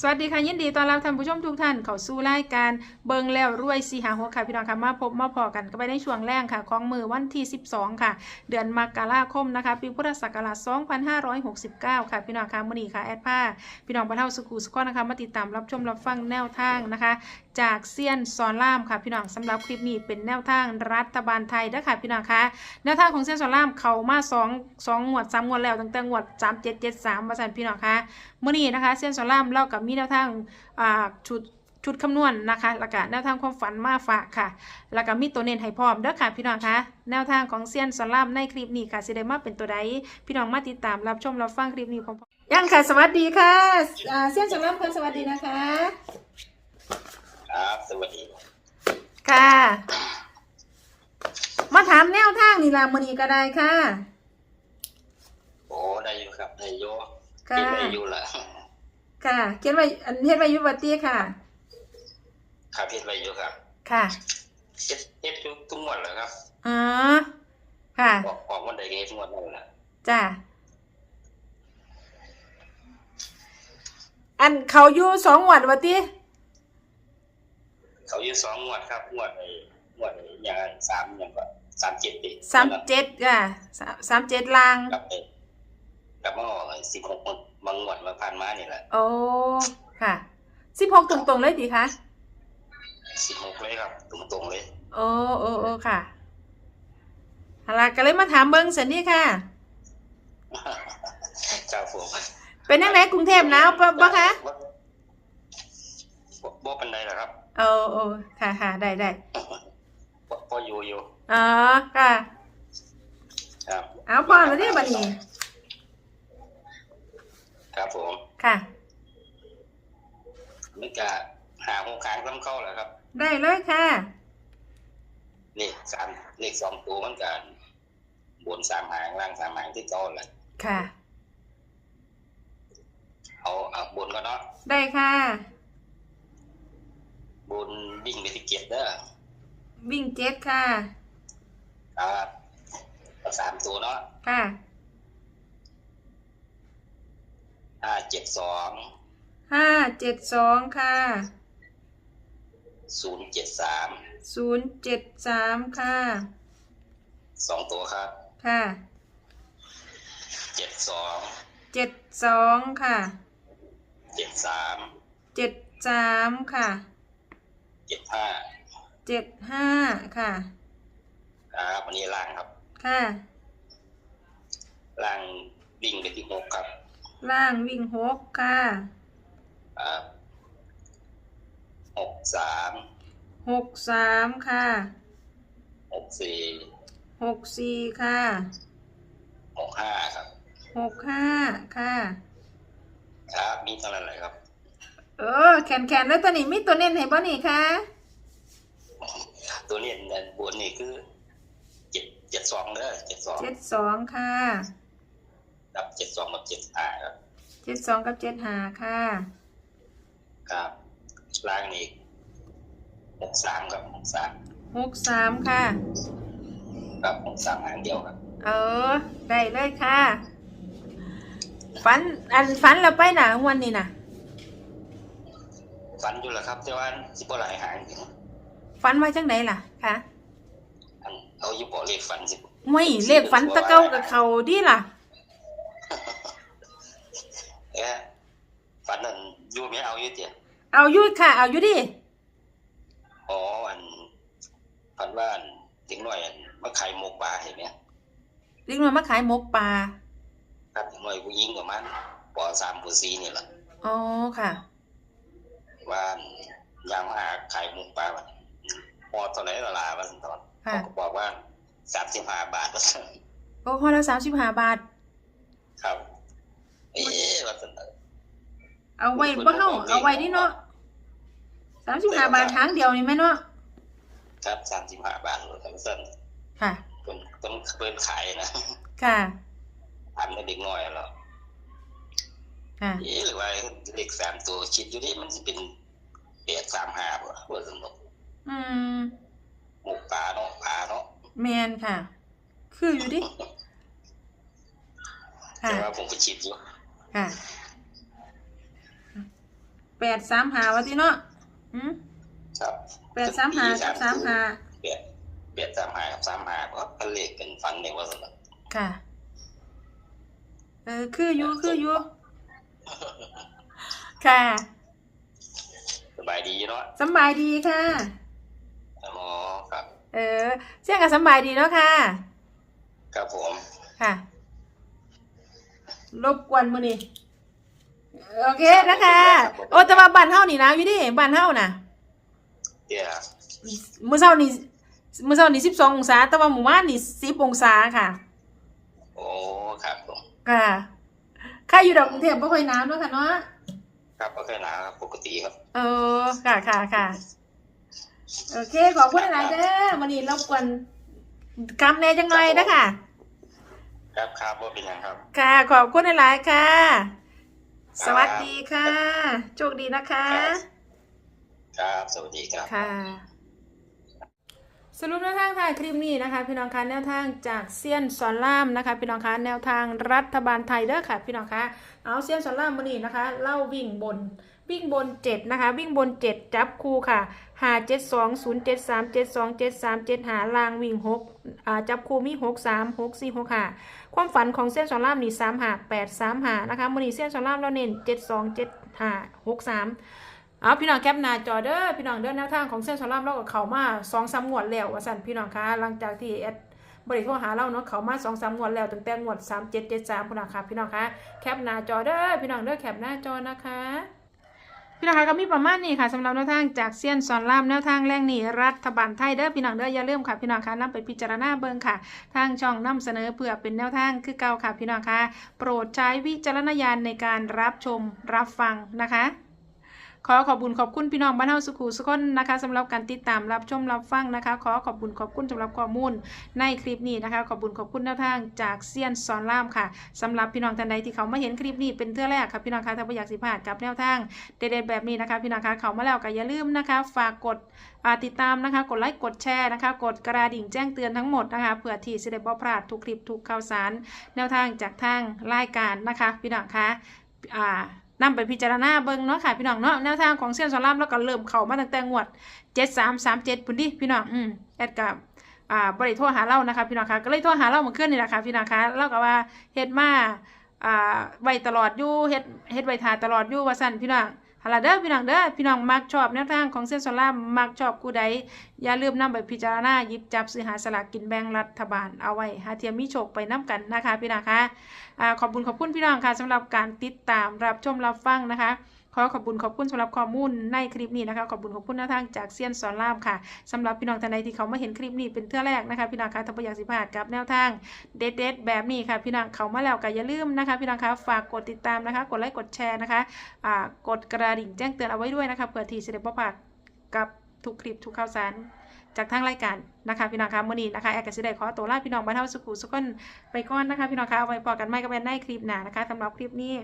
สวัสดีค่ะยินดีต้อนรับท่านผู้ชมทุกท่านเข้าสู่รายการเบิงแล้วรวยสีหาหัวค่ะพี่น้องค่ะมาพบมาพอกันก็ไปในช่วงแรกค่ะของมือวันที่ 12 ค่ะ เดือนมกราคมนะคะ ปีพุทธศักราช 2569 ค่ะพี่น้องค่ะมือนี้ค่ะแอดผ้าพี่น้องบรรเทาสุขุสุขคนนะคะมาติดตามรับชมรับฟังแนวทางนะคะ จากเซียนซอนล่ามค่ะพี่น้องสำหรับคลิปนี้เป็นแนวทางรัฐบาลไทยเด้อค่ะพี่น้องค่ะแนวทางของเซียนซอนล่ามเขามา2 2งวด3งวดแล้วตั้งแต่งวด 3773มาสั่นพี่น้องค่ะมื่อนี้นะคะเซียนสอนรามเล่ากับมีแนวทางอ่าชุดชุดคำนวณนะคะแล้วก็แนวทางความฝันมาฝากค่ะ แล้วก็มีตัวเน้นให้พร้อมเด้อค่ะพี่น้องคะ แนวทางของเซียนสอนรามในคลิปนี้ค่ะสิได้มาเป็นตัวใดพี่น้องมาติดตามรับชมรับฟังคลิปนี้พร้อมๆยังค่ะสวัสดีค่ะอ่าเซียนสอนรามค่ะสวัสดีนะคะ ครับสวัสดีค่ะ มาถามแนวทางนี่ล่ะมื้อนี้ก็ได้ค่ะ โอ้ได้อยู่ครับได้อยู่ ค่ะกินได้อยู่ละค่ะ เขียนไว้อันเฮ็ดไว้อยู่วัดตี้ค่ะ ครับเฮ็ดไว้อยู่ครับค่ะเฮ็ดเฮ็ดทุกทุกงวดแหละครับอ๋อค่ะออกออกวันใดก็เฮ็ดงวดนั่นแหละจ้าอันเขาอยู่สองหวัดวะติเขาอยู่สองงวดครับงวดไอ้งวดไอ้อย่างสามอย่างก็สามเจ็ดดิสามเจ็ดอะสามสามเจ็ดลางกับไอ้ กับมาออกสิบหกบางงวดมาผ่านมานี่แหละโอ้ค่ะสิบหกตรงๆเลยดิคะสิบหกเลยครับตรงตรงๆเลย โอ้โอ้โอ้ค่ะฮาลาก็เลยมาถามเบิ้งสันนี่ค่ะครับผมเป็นยังไงกรุงเทพหนาวปะปะคะบ่บ่บ่ปันใดหรอกครับโอ้โอ้ค่ะค่ะได้ได้บ่พออยู่อยู่อ๋อค่ะ ครับ เอาพอแล้วเนี่ยบัดนี้ ครับผมค่ะมันก็หาหกครั้งซ้ำเข้าแหละครับ ได้เลยค่ะเลขสามเลขสองตัวมันกันบนสามหางล่างสามหางที่เก้าแหละค่ะ เอาเอาบนก็เนาะได้ค่ะ บนวิ่งไปที่เกียรเด้อวิ่งเจ็ดค่ะครับเอาสามตัวเนาะค่ะ ห้าเจ็ดสองห้าเจ็ดสองค่ะศูนย์เจ็ดสามศูนย์เจ็ดสามค่ะสองตัวครับค่ะเจ็ดสองเจ็ดสองค่ะเจ็ดสามเจ็ดสามค่ะเจ็ดห้าเจ็ดห้าค่ะครับวันนี้ล่างครับค่ะล่างวิ่งไปที่หกครับ ล่างวิ่งหกค่ะครับหกสามหกสามค่ะหกสี่หกสี่ค่ะหกห้าครับหกห้าค่ะ ครับมีเท่านั้นแหละครับ เออแขนแขนแล้วตัวนี้มีตัวเน้นให้บ่นี่ค่ะ ตัวนี้อันบนนี่คือเจ็ดเจ็ดสองเด้อเจ็ดสองเจ็ดสองค่ะกับ เจ็ดสองกับเจ็ดห้าครับเจ็ดสองกับเจ็ดห้าค่ะ ครับล่างนี่หกสามกับหกสามหกสามค่ะ กับหกสามหางเดียวครับ เออ ได้เลยค่ะ ฝัน อันฝันเราไปหนาวันนี้นะฟันอยู่แล้วครับ แต่ว่าสิบหลายหางถึงฝันไว้จังไหนล่ะคะอันเอาอยู่บ่เลขฟันสิไม่เลขฝันตะเก้ากับเขาดีล่ะ เอ๊ะฟันนั่น อยู่ไม่เอาอยู่เดียวเอาอยุดค่ะ เอาอยุดิอ๋ออันฟันว่าอันถึงหน่อยอันมาขายหมกปลาเห็นไหมลิงมันมาขายหมกปลาครับถึงหน่อยผู้หญิงประมาณปสามปสี่นี่แหละอ๋อค่ะ ว่าอันยางมาหาขายหมกปลาวันพอตอนไหนละลาวันตอนค่ะเขาก็บอกว่าสามสิบห้าบาทว่าซั่นโอ้พอละสามสิบห้าบาท ครับ เอ๊ะว่าสน เอาไว้บ่เฮาเอาไว้นี่เนาะสามสิบห้าบาทครั้งเดียวนี่แม่เนาะครับสามสิบห้าบาทเลยครับสั้นค่ะต้นต้นเปิดขายนะค่ะทำให้เด็กน้อยแล้วค่ะเอ๊ะหรือว่าเลขสามตัวคิดอยู่นี่มันจะเป็นแปดสามห้าบ่ว่าสนุกอืมหมูปลาเนาะปลาเนาะแมนค่ะ คืออยู่ดิค่ะแต่ว่าผมก็คิดอยู่ค่ะ แปดสามหาวะที่เนาะอืมครับแปดสามหากับสามหาเปลี่ยนเปลี่ยนสามหากับสามหาเพราะมันเลขเป็นฟันเนี่ยว่าสนุกค่ะ เออคืออยู่คืออยู่ค่ะสบายดีเนาะสำบายดีค่ะอ๋อครับ เออเสียงกับสำบายดีเนาะค่ะครับผม ค่ะ รบกวนมื้อนี้ โอเคนะคะโอ้แต่ว่าบ้านเฮานี่นะอยู่ดิบ้านเฮาน่ะเดี๋ยวมื้อเช้านี่มื้อเช้านี่12องศา แต่ว่าหมู่บ้านนี่10องศาค่ะ โอ้ครับผมค่ะค่าอยู่ดอกกรุงเทพบ่ค่อยหนาวเนาะค่ะเนาะครับก็แค่หนาครับปกติครับ เออค่ะค่ะค่ะโอเค ขอบคุณหลายๆเด้อวันนี้รบกวนคำแน่จังหน่อยนะคะ ครับครับว่าเป็นยังครับ ค่ะ ขอบคุณหลายๆค่ะ สวัสดีค่ะ โชคดีนะคะ ครับ สวัสดีครับ ค่ะ สรุปแนวทางถ่ายคลิปนี้นะคะ พี่น้องคะแนวทางจากเซียนสอนล่ามนะคะ พี่น้องคะแนวทางรัฐบาลไทยเด้อค่ะ พี่น้องคะเอาเซียนสอนล่ามวันนี้นะคะ เล่าวิ่งบน วิ่งบนเจ็ดนะคะ วิ่งบนเจ็ดจับคู่ค่ะ หาเจ็ดสองศูนย์เจ็ดสามเจ็ดสองเจ็ดสามเจ็ดหาลางวิ่งหกจับคู่มีหกสามหกสี่หกห้าความฝันของเส้นสอนล่ามนี่สามหาแปดสามหานะคะมือนีเส้นสอนล่ามเราเน้นเจ็ดสองเจ็ดหาหกสามเอาพี่น้องแคปหน้าจอเด้อพี่น้องเด้อแนวทางของเส้นสลามเรากับเขามาสองสามงวดแล้วว่าสั่นพี่น้องคะหลังจากที่แอดบริโทรหาเราเนาะเขามาสองสามงวดแล้วตั้งแต่งวดสามเจ็ดเจ็ดสามพี่น้องคะพี่น้องคะแคปหน้าจอเด้อพี่น้องเด้อแคปหน้าจอนะคะ พี่น้องคะก็มีประมาณนี้ค่ะสำหรับแนวทางจากเซียนซอนรามแนวทางแรงหนีรัฐบาลไทยเด้อพี่น้องเด้ออย่าลืมค่ะพี่น้องคะนำไปพิจารณาเบิ่งค่ะ ทางช่องนำเสนอเพื่อเป็นแนวทางคือเก่าค่ะพี่น้องคะโปรดใช้วิจารณญาณในการรับชมรับฟังนะคะ ขอขอบคุญขอบคุณพี่น้องบ้านเฮาสุขุสุขคนนะคะสำหรับการติดตามรับชมรับฟังนะคะ ขอขอบคุญขอบคุณสำหรับข้อมูลในคลิปนี้นะคะ ขอบคุญขอบคุณแนวทางจากเซียนสอนรามค่ะสำหรับพี่น้องท่านใดที่เขามาเห็นคลิปนี้เป็นเทื่อแรกค่ะพี่น้องคะถ้าไม่อยากสิพลาดกับแนวทางเด็ดๆแบบนี้นะคะ พี่น้องคะเขามาแล้วก็อย่าลืมนะคะ ฝากกดติดตามนะคะ กดไลค์กดแชร์นะคะ กดกระดิ่งแจ้งเตือนทั้งหมดนะคะเพื่อที่จะได้บ่พลาดทุกคลิปทุกข่าวสาร แนวทางจากทางรายการนะคะ พี่น้องคะอ่า นำไปพิจารณาเบิ่งเนาะค่ะพี่น้องเนาะแนวทางของเซียนสอนรามแล้วก็เริ่มเข้ามาตั้งแต่งวด7337พุ่นดิพี่น้องอืมแอดกับอ่าบ่ได้โทรหาเรานะคะพี่น้องคะก็เลยโทรหาเราเมื่อคืนนี่แหละค่ะพี่น้องคะเราก็ว่าเฮ็ดมาอ่าไว้ตลอดอยู่เฮ็ดเฮ็ดไว้ทาตลอดอยู่ว่าซั่นพี่น้องหั่นล่ะเด้อพี่น้องเด้อพี่น้องมักชอบแนวทางของเซียนสอนรามมักชอบผู้ใด อย่าลืมนำไปพิจารณาหยิบจับซื้อหาสลากกินแบ่งรัฐบาลเอาไว้หาเทียมมีโชคไปนํกันนะคะพี่น้องคะอ่าขอบคุณขอบคุณพี่น้องค่ะสำหรับการติดตามรับชมรับฟังนะคะขอขอบคุณขอบคุณสำหรับข้อมูลในคลิปนี้นะคะขอบคุณขอบคุณนวทางจากเซียนสอนรามค่ะสำหรับพี่น้องท่านใดที่เขามาเห็นคลิปนี้เป็นเทื่อแรกนะคะพี่น้องคะถ้าไม่อยากสิพลาดกับแนวทางเด็ดๆแบบนี้ค่ะพี่น้องเขามาแล้วก็อย่าลืมนะคะพี่น้องคะฝากกดติดตามนะคะ กดไลค์กดแชร์นะคะกดกระดิ่งแจ้งเตือนเอาไว้ด้วยนะคะเพื่อที่จะได้พลาดกับ ทุกคลิปทุกข่าวสารจากทางรายการนะคะพี่น้องคะมื่อนี้นะคะแอร์กสิได้ขอตัวลาพี่น้องมาเท่าสุขุสุขนไปก่อนนะคะพี่น้องคะเอาไว้พอกันไม่ก็เป็นในคลิปหน้านะคะสำหรับคลิปนี้